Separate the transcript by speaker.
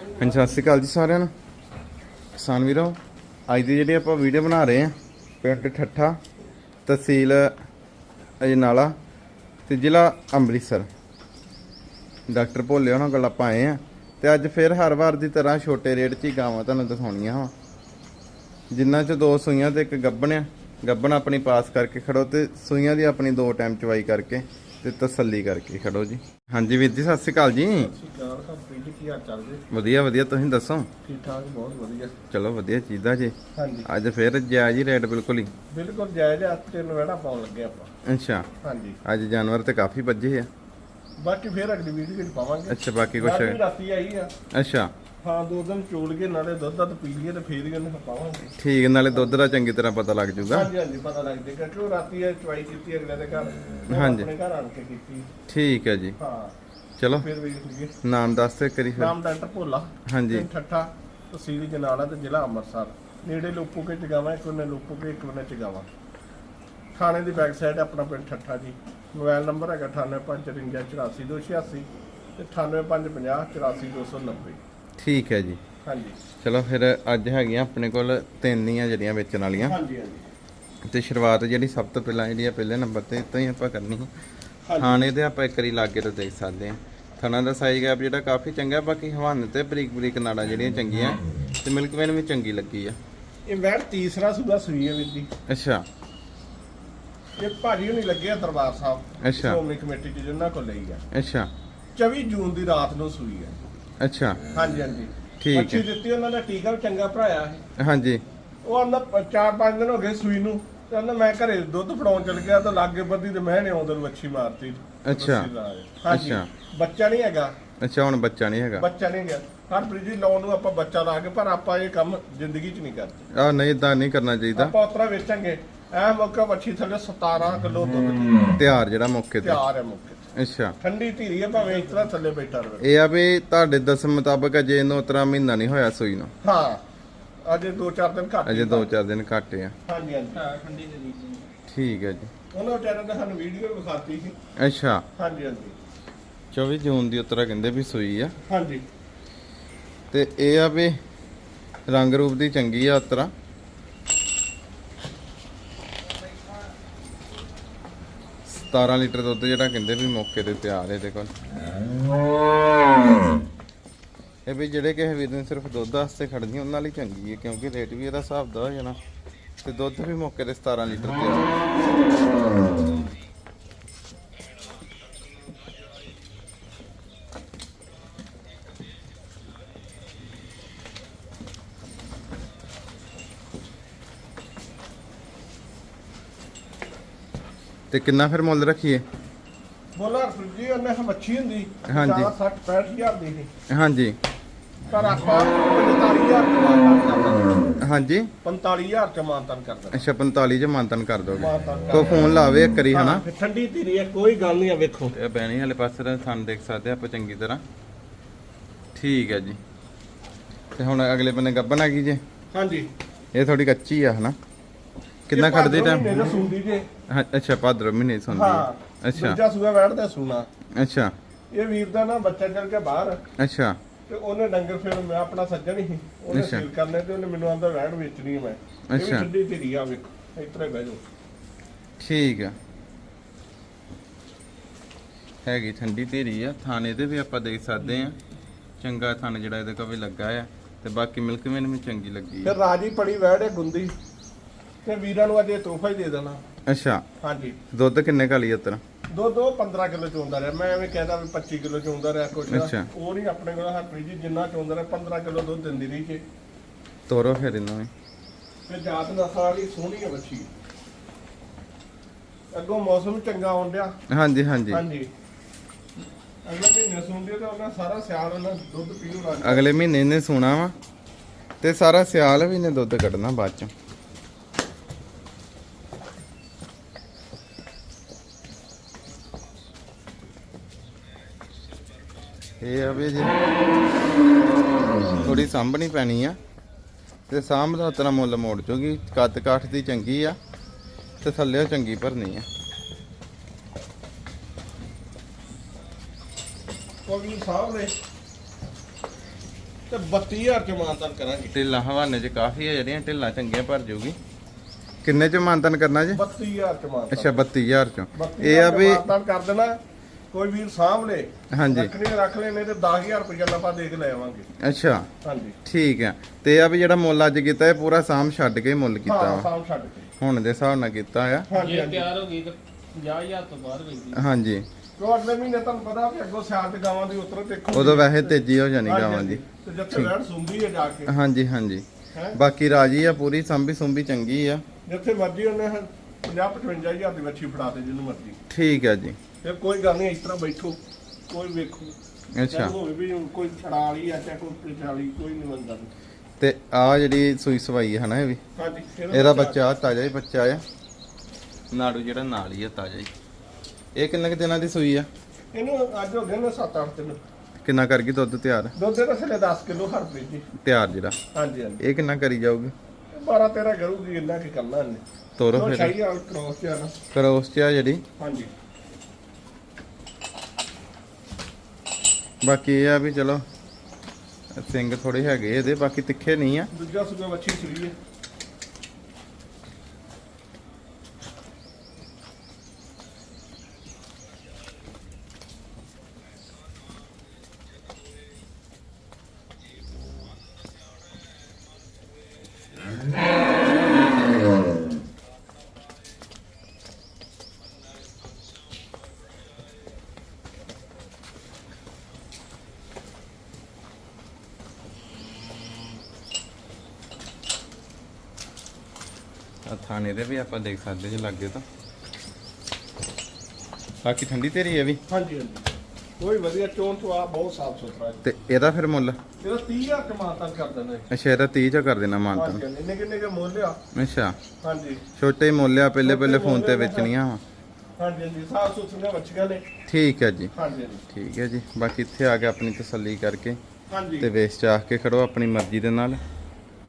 Speaker 1: ਹਾਂਜੀ, ਸਤਿ ਸ਼੍ਰੀ ਅਕਾਲ ਜੀ ਸਾਰਿਆਂ ਨੂੰ। ਕਿਸਾਨ ਵੀਰੋ, ਅੱਜ ਦੀ ਜਿਹੜੀ ਆਪਾਂ ਵੀਡੀਓ ਬਣਾ ਰਹੇ ਹਾਂ, ਪਿੰਡ ਠੱਠਾ, ਤਹਿਸੀਲ ਅਜਨਾਲਾ ਤੇ ਜ਼ਿਲ੍ਹਾ ਅੰਮ੍ਰਿਤਸਰ। ਡਾਕਟਰ ਭੋਲੇ ਉਹਨਾਂ ਕੋਲ ਆਪਾਂ ਆਏ ਆ ਤੇ ਅੱਜ ਫਿਰ ਹਰ ਵਾਰ ਦੀ ਤਰ੍ਹਾਂ ਛੋਟੇ ਰੇਟ 'ਚ ਹੀ ਗਾਵਾਂ ਤੁਹਾਨੂੰ ਦਿਖਾਉਣੀਆਂ ਵਾ। ਜਿੰਨਾ 'ਚ ਦੋ ਸੂਈਆਂ ਤੇ ਇੱਕ ਗੱਬਣ ਆ, ਗੱਬਣ ਆਪਣੀ ਪਾਸ ਕਰਕੇ ਖੜੋ ਤੇ ਸੂਈਆਂ ਦੀ ਆਪਣੀ ਦੋ ਟਾਈਮ ਚਵਾਈ ਕਰਕੇ ਤੇ ਤਸੱਲੀ ਕਰਕੇ ਖੜੋ ਜੀ। ਹਾਂਜੀ ਵੀਰ ਜੀ, ਸਤਿ ਸ਼੍ਰੀ ਅਕਾਲ ਜੀ।
Speaker 2: ਕੀ ਹਾਲ ਚੱਲ ਜੀ?
Speaker 1: ਵਧੀਆ ਵਧੀਆ। ਤੁਸੀਂ ਦੱਸੋ?
Speaker 2: ਠੀਕ ਠਾਕ ਬਹੁਤ ਵਧੀਆ।
Speaker 1: ਚਲੋ ਵਧੀਆ ਚੀਜ਼ ਦਾ ਜੀ।
Speaker 2: ਹਾਂਜੀ।
Speaker 1: ਅੱਜ ਫਿਰ ਜਾਇਜ਼ ਹੀ ਰੇਟ ਬਿਲਕੁਲ ਹੀ।
Speaker 2: ਬਿਲਕੁਲ ਜਾਇਜ਼ ਆ ਤਿੰਨ ਵੜਾ ਪਾਉਣ ਲੱਗੇ ਆਪਾਂ।
Speaker 1: ਅੱਛਾ।
Speaker 2: ਹਾਂਜੀ।
Speaker 1: ਅੱਜ ਜਾਨਵਰ ਤੇ ਕਾਫੀ ਵੱਜੇ ਆ।
Speaker 2: ਬਾਕੀ ਫੇਰ ਅਗਲੀ ਵੀਡੀਓ ਵਿੱਚ ਪਾਵਾਂਗੇ।
Speaker 1: ਅੱਛਾ ਬਾਕੀ ਕੁਛ
Speaker 2: ਰਾਤੀ ਆਈ ਆ।
Speaker 1: ਅੱਛਾ।
Speaker 2: ਹਾਂ ਦੋ ਦਿਨ ਚੋਲ ਕੇ ਨਾਲੇ ਦੁੱਧ ਦੱਧ ਪੀ ਲਈਏ ਤੇ ਫੇਰ ਹੀ ਉਹਨੂੰ ਪਾਵਾਂਗੇ।
Speaker 1: ਠੀਕ ਨਾਲੇ ਦੁੱਧ ਦਾ ਚੰਗੀ ਤਰ੍ਹਾਂ ਪਤਾ ਲੱਗ ਜੂਗਾ।
Speaker 2: ਹਾਂਜੀ ਹਾਂਜੀ ਪਤਾ ਲੱਗ ਜਾਏਗਾ ਕਿ ਉਹ ਰਾਤੀ ਇਹ ਚਵਾਈ ਕੀਤੀ ਅਗਲੇ ਦੇ ਘਰ?
Speaker 1: ਹਾਂਜੀ।
Speaker 2: ਆਪਣੇ ਘਰ ਆਣ ਕੇ ਕੀਤੀ।
Speaker 1: ਠੀਕ ਹੈ ਜੀ।
Speaker 2: ਹਾਂ।
Speaker 1: ਚਲੋ।
Speaker 2: ਫੇਰ ਵੇਖ ਲਈਏ
Speaker 1: ਨਾਮ ਦੱਸ ਤੇ ਕਰੀ ਫਿਰ।
Speaker 2: ਨਾਮ ਡਾਕਟਰ ਭੋਲਾ।
Speaker 1: ਹਾਂਜੀ।
Speaker 2: ਪਿੰਡ ਠੱਠਾ ਤਹਿਸੀਲ ਜਨਾਲਾ ਤੇ ਜ਼ਿਲ੍ਹਾ ਅੰਮ੍ਰਿਤਸਰ। ਨੇੜੇ ਲੋਪੋ ਕੇ ਚਗਾਵਾ ਇੱਕ ਉਹਨੇ ਲੋਪੋ ਕੇ ਇੱਕ ਉਹਨੇ ਚਗਾਵਾ ਥਾਣੇ ਦੀ ਬੈਕ ਸਾਈਡ ਆਪਣਾ ਪਿੰਡ ਠੱਠਾ ਜੀ। ਮੋਬਾਈਲ ਨੰਬਰ ਹੈਗਾ 9854584286 ਤੇ 9855084290
Speaker 1: ਠੀਕ ਹੈ ਜੀ।
Speaker 2: ਹਾਂਜੀ।
Speaker 1: ਚਲੋ ਫਿਰ ਅੱਜ ਹੈਗੀਆਂ ਆਪਣੇ ਕੋਲ ਤਿੰਨ ਹੀ ਆ ਜਿਹੜੀਆਂ ਵੇਚਣ ਵਾਲੀਆਂ।
Speaker 2: ਹਾਂਜੀ ਹਾਂਜੀ।
Speaker 1: ਤੇ ਸ਼ੁਰੂਆਤ ਜਿਹੜੀ ਸਭ ਤੋਂ ਪਹਿਲਾਂ ਜਿਹੜੀ ਆ ਪਹਿਲੇ ਨੰਬਰ ਤੇ ਤੋਂ ਹੀ ਆਪਾਂ ਕਰਨੀ। ਹੈ
Speaker 2: ਹਾਂਜੀ।
Speaker 1: ਥਾਣੇ ਤੇ ਆਪਾਂ ਇੱਕ ਵਾਰੀ ਲਾਗੇ ਤੋਂ ਦੇਖ ਸਕਦੇ ਹਾਂ। ਥਣਾ ਦਾ ਸਾਈਜ਼ ਗੈਪ ਜਿਹੜਾ ਕਾਫੀ ਚੰਗਾ ਬਾਕੀ ਹਵਾਨੇ ਤੇ ਬਰੀਕ ਬਰੀਕ ਨਾੜਾਂ ਜਿਹੜੀਆਂ ਚੰਗੀਆਂ ਤੇ ਮਿਲਕ ਵੇਨ ਵੀ ਚੰਗੀ ਲੱਗੀ ਆ।
Speaker 2: ਇਹ ਵੈੜ ਤੀਸਰਾ ਸੂਬਾ ਸੂਈ ਹੈ ਵੀਰ ਜੀ।
Speaker 1: ਅੱਛਾ।
Speaker 2: ਇਹ ਭਾਜੀ ਹੁਣੀ ਲੱਗੇ ਆ ਦਰਬਾਰ ਸਾਹਿਬ।
Speaker 1: ਅੱਛਾ।
Speaker 2: ਸ਼੍ਰੋਮਣੀ ਕਮੇਟੀ ਚ ਜਿੰਨਾ ਕੋਲ ਲਈ ਆ।
Speaker 1: ਅੱਛਾ।
Speaker 2: 24 ਜੂਨ ਦੀ ਰਾਤ ਨੂੰ ਸੂਈ ਹੈ
Speaker 1: ਅੱਛਾ।
Speaker 2: ਹਾਂਜੀ ਹਾਂਜੀ।
Speaker 1: ਠੀਕ
Speaker 2: ਮੱਛੀ
Speaker 1: ਹੈ।
Speaker 2: ਦਿੱਤੀ ਉਹਨਾਂ ਦਾ ਟੀਕਾ ਵੀ ਚੰਗਾ ਭਰਾਇਆ ਹੈ
Speaker 1: ਹਾਂਜੀ।
Speaker 2: ਉਹ ਆਂਦਾ ਚਾਰ ਪੰਜ ਦਿਨ ਹੋ ਗਏ ਸੂਈ ਨੂੰ। ਤੇ ਆਂਦਾ ਮੈਂ ਘਰੇ ਦੁੱਧ ਫੜਾਉਣ ਚਲ ਗਿਆ ਤਾਂ ਲਾਗੇ ਬੱਦੀ ਤੇ ਮੈਂ ਨੇ ਆਉਂਦੇ ਨੂੰ ਵੱਛੀ ਮਾਰਤੀ।
Speaker 1: ਅੱਛਾ।
Speaker 2: ਹਾਂਜੀ।
Speaker 1: ਅੱਛਾ।
Speaker 2: ਬੱਚਾ ਨਹੀਂ ਹੈਗਾ।
Speaker 1: ਅੱਛਾ ਹੁਣ ਬੱਚਾ ਨਹੀਂ ਹੈਗਾ।
Speaker 2: ਬੱਚਾ ਨਹੀਂ ਗਿਆ ਹਰਪ੍ਰੀਤ ਜੀ ਲਾਉਣ ਨੂੰ ਆਪਾਂ ਬੱਚਾ ਲਾ ਕੇ ਪਰ ਆਪਾਂ ਇਹ ਕੰਮ ਜ਼ਿੰਦਗੀ 'ਚ ਨਹੀਂ ਕਰਦੇ।
Speaker 1: ਆ ਨਹੀਂ ਇਦਾਂ ਨਹੀਂ ਕਰਨਾ ਚਾਹੀਦਾ।
Speaker 2: ਆਪਾਂ ਉਤਰਾ ਵੇਚਾਂਗੇ। ਐ ਮੌਕਾ ਵੱਛੀ ਥੱਲੇ 17 ਕਿਲੋ ਦੁੱਧ ਦੀ।
Speaker 1: ਤਿਆਰ ਜਿਹੜਾ ਮੌਕੇ ਤੇ।
Speaker 2: ਤਿਆਰ ਹੈ ਮੌਕੇ ਤੇ।
Speaker 1: ਅੱਛਾ।
Speaker 2: ਠੰਡੀ ਧੀਰੀ ਹੈ ਭਾਵੇਂ ਇਸ ਤਰ੍ਹਾਂ ਥੱਲੇ ਬੈਠਾ ਰਹੇ।
Speaker 1: ਇਹ ਆ ਵੀ ਤੁਹਾਡੇ ਦਸਮ ਮੁਤਾਬਕ ਅਜੇ ਇਹਨੂੰ ਉਤਰਾ ਮਹੀਨਾ ਨਹੀਂ ਹੋਇਆ ਸੂਈ ਨੂੰ।
Speaker 2: ਹਾਂ। ਅਜੇ 2-4 ਦਿਨ ਘੱਟ
Speaker 1: ਅਜੇ
Speaker 2: ਹੀ
Speaker 1: 2-4 ਦਿਨ ਘੱਟ ਆ।
Speaker 2: ਹਾਂਜੀ ਹਾਂਜੀ।
Speaker 1: ਠੀਕ ਹੈ ਜੀ।
Speaker 2: ਉਹਨਾਂ ਵਿਚਾਰਿਆਂ ਨੇ ਸਾਨੂੰ ਵੀਡੀਓ ਵਿਖਾਤੀ ਸੀ।
Speaker 1: ਅੱਛਾ।
Speaker 2: ਹਾਂਜੀ ਹਾਂਜੀ।
Speaker 1: 24 ਜੂਨ ਦੀ ਉਤਰਾ ਕਹਿੰਦੇ ਵੀ ਸੂਈ ਆ।
Speaker 2: ਹਾਂਜੀ।
Speaker 1: ਤੇ ਇਹ ਆ ਵੀ ਰੰਗ ਰੂਪ ਦੀ ਚੰਗੀ ਆ ਉਤਰਾ। ਸਤਾਰਾਂ ਲੀਟਰ ਦੁੱਧ ਜਿਹੜਾ ਕਹਿੰਦੇ ਵੀ ਮੌਕੇ ਤੇ ਤਿਆਰ ਹੈ ਇਹਦੇ ਕੋਲ। ਇਹ ਵੀ ਜਿਹੜੇ ਕਿਸੇ ਵੀਰ ਨੇ ਸਿਰਫ ਦੁੱਧ ਵਾਸਤੇ ਖੜਦੀਆਂ ਉਹਨਾਂ ਲਈ ਚੰਗੀ ਹੈ ਕਿਉਂਕਿ ਰੇਟ ਵੀ ਇਹਦਾ ਹਿਸਾਬ ਦਾ ਹੋ ਜਾਣਾ। ਤੇ ਦੁੱਧ ਵੀ ਮੌਕੇ ਤੇ 17 ਲੀਟਰ ਤਿਆਰ ਤੇ ਕਿੰਨਾ ਫਿਰ ਮੁੱਲ ਰੱਖੀਏ
Speaker 2: ਬੋਲਾ ਹਰਪ੍ਰੀਤ ਜੀ ਉਹਨੇ ਮੱਛੀ ਹੁੰਦੀ
Speaker 1: ਹਾਂਜੀ।
Speaker 2: 60 65000 ਦੀ ਸੀ
Speaker 1: ਹਾਂਜੀ
Speaker 2: ਪਰ ਆਪਾਂ 45000 ਚ ਮਾਨਤਨ ਕਰਦਾ
Speaker 1: ਹਾਂਜੀ।
Speaker 2: 45000 ਚ ਮਾਨਤਨ ਕਰਦਾ
Speaker 1: ਅੱਛਾ 45 ਚ ਕਰ ਦੋਗੇ।
Speaker 2: ਮਾਨਤਨ
Speaker 1: ਕੋ ਫੋਨ ਲਾਵੇ ਇੱਕ ਵਾਰੀ ਹਨਾ?
Speaker 2: ਠੰਡੀ ਧੀਰੀ ਹੈ ਕੋਈ ਗੱਲ ਨਹੀਂ ਆ ਵੇਖੋ।
Speaker 1: ਤੇ ਬੈਣੀ ਵਾਲੇ ਪਾਸੇ ਦਾ ਥਣ ਦੇਖ ਸਕਦੇ ਆ ਆਪਾਂ ਚੰਗੀ ਤਰ੍ਹਾਂ। ਠੀਕ ਹੈ ਜੀ। ਤੇ ਹੁਣ ਅਗਲੇ ਬੰਨੇ ਗੱਬਨ ਆ ਗਈ ਜੇ।
Speaker 2: ਹਾਂਜੀ।
Speaker 1: ਇਹ ਥੋੜੀ ਕੱਚੀ ਆ ਹਨਾ? ਕਿੰਨਾ ਖੜਦੇ ਟਾਈਮ
Speaker 2: ਮੇਰੇ ਸੁਣਦੀ ਜੇ।
Speaker 1: ਹਾਂ, ਅੱਛਾ ਭਾਦਰ ਮਹੀਨੇ ਦੀ ਸੁਣਦੀ
Speaker 2: ਹਾਂ।
Speaker 1: ਹੈ ਅੱਛਾ।
Speaker 2: ਦੂਜਾ ਸੂਆ ਵੜਦਾ ਸੁਣਾ।
Speaker 1: ਅੱਛਾ।
Speaker 2: ਇਹ ਵੀਰ ਦਾ ਨਾ ਬੱਚਾ ਚੱਲ ਕੇ ਬਾਹਰ।
Speaker 1: ਅੱਛਾ।
Speaker 2: ਤੇ ਉਹਨੇ ਡੰਗਰ ਫਿਰ ਮੈਂ ਆਪਣਾ ਸੱਜਣ ਹੀ ਉਹਨੇ
Speaker 1: ਅੱਛਾ।
Speaker 2: ਸੀਲ ਕਰਨੇ ਤੇ ਉਹਨੇ ਮੈਨੂੰ ਆਂਦਾ ਵੈੜ ਵੇਚਣੀ ਹੈ ਮੈਂ। ਇਹ ਵੀ
Speaker 1: ਅੱਛਾ।
Speaker 2: ਠੰਡੀ ਧੀਰੀ ਆ ਵੇਖੋ ਇਤਰੇ ਬਹਿ ਜਾਓ।
Speaker 1: ਠੀਕ ਆ। ਹੈਗੀ ਠੰਡੀ ਧੀਰੀ ਆ ਥਾਣੇ ਤੇ ਵੀ ਆਪਾਂ ਦੇਖ ਸਕਦੇ ਆ। ਚੰਗਾ ਥਣ ਜਿਹੜਾ ਇਹਦੇ ਕੋਲ ਵੀ ਲੱਗਾ ਆ ਤੇ ਬਾਕੀ ਮਿਲਕ ਵੀ ਚੰਗੀ ਲੱਗੀ ਆ।
Speaker 2: ਫਿਰ ਰਾਜੀ ਪੜੀ ਵੈੜ ਹੈ ਗੁੰਦੀ। ਤੇ ਵੀਰਾਂ ਨੂੰ ਅੱਜ ਇਹ ਤੋਹਫਾ ਹੀ ਦੇ ਦੇਣਾ।
Speaker 1: ਅੱਛਾ।
Speaker 2: ਹਾਂਜੀ।
Speaker 1: ਦੁੱਧ ਕਿੰਨੇ ਕਾਲੀ ਉਤਰ?
Speaker 2: ਦੋ ਦੋ 15 ਕਿਲੋ ਚੋਂਦਾ ਰਿਹਾ। ਮੈਂ ਐਵੇਂ ਕਹਿੰਦਾ ਵੀ 25 ਕਿਲੋ ਚੋਂਦਾ ਰਿਹਾ ਕੁਛ।
Speaker 1: ਅੱਛਾ।
Speaker 2: ਉਹ ਨਹੀਂ ਆਪਣੇ ਕੋਲ ਹਰਪ੍ਰੀਤ ਜੀ ਜਿੰਨਾ ਚੋਂਦਾ ਰਿਹਾ 15 ਕਿਲੋ ਦੁੱਧ ਦਿੰਦੀ ਰਹੀ ਕਿ
Speaker 1: ਤੋਰੋ ਫਿਰ ਇਹਨੂੰ ਵੀ।
Speaker 2: ਤੇ ਜਾਤ ਨਸਲ ਵਾਲੀ ਸੋਹਣੀ ਹੈ ਬੱਚੀ ਅੱਗੋਂ ਮੌਸਮ ਚੰਗਾ ਆਉਣ ਡਿਆ।
Speaker 1: ਹਾਂਜੀ ਹਾਂਜੀ।
Speaker 2: ਹਾਂਜੀ। ਅਗਲੇ ਮਹੀਨੇ ਸੁਣਦੇ ਤਾਂ ਉਹਨਾਂ ਸਾਰਾ ਸਿਆਲ ਉਹਨਾਂ ਦੁੱਧ ਲੱਗ
Speaker 1: ਅਗਲੇ ਮਹੀਨੇ ਨੇ ਸੋਣਾ ਵਾ। ਤੇ ਸਾਰਾ ਸਿਆਲ ਵੀ ਨੇ ਦੁੱਧ ਕੱਢਣਾ ਬਾਅਦ ਚ। ਇਹ ਆ ਵੀ ਜੀ। ਥੋੜੀ ਸਾਂਭਣੀ ਪੈਣੀ ਆ। ਤੇ ਸਾਂਭ ਦਾ ਉਤਨਾ ਮੁੱਲ ਮੋੜ ਜੂਗੀ। ਕੱਦ ਕਾਠ ਦੀ ਚੰਗੀ ਆ ਤੇ ਥੱਲੇ ਚੰਗੀ ਭਰਨੀ ਆ।
Speaker 2: ਕੋਈ ਸਾਹਬ ਲੈ। ਤੇ 32000 ਚ ਮਾਨਤਨ ਕਰਾਂਗੇ।
Speaker 1: ਢਿੱਲਾਂ ਹਵਾਨੇ 'ਚ ਕਾਫੀ ਆ ਜਿਹੜੀਆਂ ਢਿੱਲਾਂ ਚੰਗੀਆਂ ਭਰ ਜੂਗੀ। ਕਿੰਨੇ 'ਚ ਮਾਨਤਨ ਕਰਨਾ ਜੀ?
Speaker 2: 32000 ਚ ਮਾਨਤਨ।
Speaker 1: ਅੱਛਾ 32000 'ਚੋਂ। ਇਹ ਆ ਵੀ
Speaker 2: ਮਾਨਤਨ ਕਰ ਦੇਣਾ। ਕੋਈ ਵੀਰ ਲੇ
Speaker 1: ਹਾਂਜੀ।
Speaker 2: ਰੱਖਣੇ ਰੱਖ ਲੈ ਨਹੀਂ ਤੇ 10000 ਰੁਪਏ ਆਪਾਂ ਦੇਖ ਲੈ ਆਵਾਂਗੇ।
Speaker 1: ਅੱਛਾ।
Speaker 2: ਹਾਂਜੀ।
Speaker 1: ਠੀਕ ਆ। ਤੇ ਆ ਵੀ ਜਿਹੜਾ ਮੁੱਲ ਅੱਜ ਕੀਤਾ ਇਹ ਪੂਰਾ ਸਾਮ ਛੱਡ ਕੇ ਮੁੱਲ ਕੀਤਾ
Speaker 2: ਹਾਂ
Speaker 1: ਵਾ।
Speaker 2: ਛੱਡ ਕੇ।
Speaker 1: ਹੁਣ ਦੇ ਹਿਸਾਬ ਨਾਲ ਕੀਤਾ ਆ।
Speaker 2: ਹਾਂਜੀ
Speaker 3: ਜੇ
Speaker 2: ਹਾਂਜੀ
Speaker 3: ਤਿਆਰ ਹੋ ਗਈ ਤਾਂ 50000 ਤੋਂ ਬਾਹਰ ਵੇਚਦੀ
Speaker 1: ਹਾਂਜੀ।
Speaker 2: ਕਿਉਂ ਅਗਲੇ ਮਹੀਨੇ ਤੁਹਾਨੂੰ ਪਤਾ ਵੀ ਅੱਗੋਂ ਸਿਆਲ ਤੇ ਗਾਵਾਂ ਦੀ ਉਤਰ ਦੇਖੋ
Speaker 1: ਉਦੋਂ ਵੈਸੇ ਤੇਜ਼ੀ ਹੋ ਜਾਣੀ ਗਾਵਾਂ ਦੀ।
Speaker 2: ਤੇ ਜਿੱਥੇ ਵੈੜ ਸੁੰਦੀ ਹੈ ਜਾ ਕੇ।
Speaker 1: ਹਾਂਜੀ ਹਾਂਜੀ।
Speaker 2: ਹੈ?
Speaker 1: ਬਾਕੀ ਰਾਜੀ ਆ ਪੂਰੀ ਸੰਭੀ ਸੁੰਭੀ ਚੰਗੀ ਆ।
Speaker 2: ਜਿੱਥੇ ਮਰਜ਼ੀ ਉਹਨੇ 50 55000 ਦੀ ਵੱਛੀ ਫੜਾ ਦੇ ਜਿਹਨੂੰ ਮਰਜ਼ੀ।
Speaker 1: ਠੀਕ ਆ ਜੀ।
Speaker 2: ਫਿਰ ਕੋਈ ਗੱਲ ਨਹੀਂ ਇਸ ਤਰ੍ਹਾਂ ਬੈਠੋ ਕੋਈ ਵੇਖੋ।
Speaker 1: ਅੱਛਾ।
Speaker 2: ਹੋਵੇ ਵੀ ਕੋਈ ਛੜਾ ਵਾਲੀ ਆ ਚਾਹੇ ਕੋਈ ਛਾਲੀ ਕੋਈ ਨਹੀਂ ਮੰਨਦਾ
Speaker 1: ਤੇ ਆ ਜਿਹੜੀ ਸੂਈ ਸਵਾਈ ਹੈ ਹਨਾ ਇਹ ਵੀ?
Speaker 2: ਹਾਂਜੀ
Speaker 1: ਇਹਦਾ ਬੱਚਾ। ਤਾਜ਼ਾ ਹੀ ਬੱਚਾ ਆ। ਨਾੜੂ ਜਿਹੜਾ ਨਾਲ ਹੀ ਆ ਤਾਜ਼ਾ ਹੀ। ਇਹ ਕਿੰਨੇ ਕੁ ਦਿਨਾਂ ਦੀ ਸੂਈ ਆ?
Speaker 2: ਇਹਨੂੰ ਅੱਜ ਹੋ ਗਏ ਨੇ 7-8 ਦਿਨ।
Speaker 1: ਕਿੰਨਾ ਕਰ ਗਈ ਦੁੱਧ ਤਿਆਰ?
Speaker 2: ਦੁੱਧ ਦੇ ਥੱਲੇ 10 ਕਿਲੋ ਹਰ ਜੀ
Speaker 1: ਤਿਆਰ ਜਿਹੜਾ?
Speaker 2: ਹਾਂਜੀ ਹਾਂਜੀ।
Speaker 1: ਇਹ ਕਿੰਨਾ ਕਰੀ ਜਾਊਗੀ?
Speaker 2: 12 13 ਕਰੂਗੀ ਇੰਨਾ ਕੀ ਕਰਨਾ ਇਹਨੇ।
Speaker 1: ਤੋਰੋ ਫਿਰ।
Speaker 2: ਸ਼ਾਹੀ ਆ ਕ੍ਰੋਸ ਤੇ ਆ ਨਾ।
Speaker 1: ਕਰੋਸ ਚ ਆ ਜਿਹੜੀ?
Speaker 2: ਹਾਂਜੀ।
Speaker 1: ਬਾਕੀ ਇਹ ਆ ਵੀ ਚਲੋ ਸਿੰਘ ਥੋੜੇ ਹੈਗੇ ਇਹਦੇ, ਬਾਕੀ ਤਿੱਖੇ ਨਹੀਂ ਆ।
Speaker 2: ਦੂਜਾ ਸੁਗਾ ਵੱਛੀ ਸੂਈ ਹੈ
Speaker 1: ਆ ਥਾਣੇ ਦੇ ਵੀ ਆਪਾਂ ਦੇਖ ਸਕਦੇ ਜੇ ਲੱਗੇ ਤਾਂ। ਬਾਕੀ ਠੰਡੀ ਤੇਰੀ ਹੈ ਵੀ?
Speaker 2: ਹਾਂਜੀ ਹਾਂਜੀ। ਕੋਈ ਵਧੀਆ ਚੋਣ ਤੋਂ ਆ ਬਹੁਤ ਸਾਫ਼ ਸੁਥਰਾ ਹੈ।
Speaker 1: ਤੇ ਇਹਦਾ ਫਿਰ ਮੁੱਲ?
Speaker 2: ਇਹਦਾ 30000 ਕਮਾਤਾ ਕਰ ਦਿੰਦੇ
Speaker 1: ਅੱਛਾ ਇਹਦਾ 30 ਚ ਕਰ ਦੇਣਾ ਮਾਨਤਾ
Speaker 2: ਹਾਂਜੀ ਇੰਨੇ ਕਿੰਨੇ ਕੇ ਮੁੱਲ ਆ?
Speaker 1: ਅੱਛਾ।
Speaker 2: ਹਾਂਜੀ।
Speaker 1: ਛੋਟੇ ਮੁੱਲ ਆ ਪਹਿਲੇ ਪਹਿਲੇ ਫੋਨ ਤੇ। ਵੇਚਣੀਆਂ ਵਾ।
Speaker 2: ਹਾਂਜੀ ਹਾਂਜੀ। ਸਾਫ਼ ਸੁਥਰੀਆਂ ਵੱਛੀਆਂ ਨੇ।
Speaker 1: ਠੀਕ ਹੈ ਜੀ।
Speaker 2: ਹਾਂਜੀ ਹਾਂਜੀ।
Speaker 1: ਠੀਕ ਹੈ ਜੀ। ਬਾਕੀ ਇੱਥੇ ਆ ਕੇ ਆਪਣੀ ਤਸੱਲੀ ਕਰਕੇ
Speaker 2: ਹਾਂਜੀ।
Speaker 1: ਤੇ ਵੇਚ ਚਾਹ ਕੇ ਖੜੋ ਆਪਣੀ ਮਰਜ਼ੀ ਦੇ ਨਾਲ।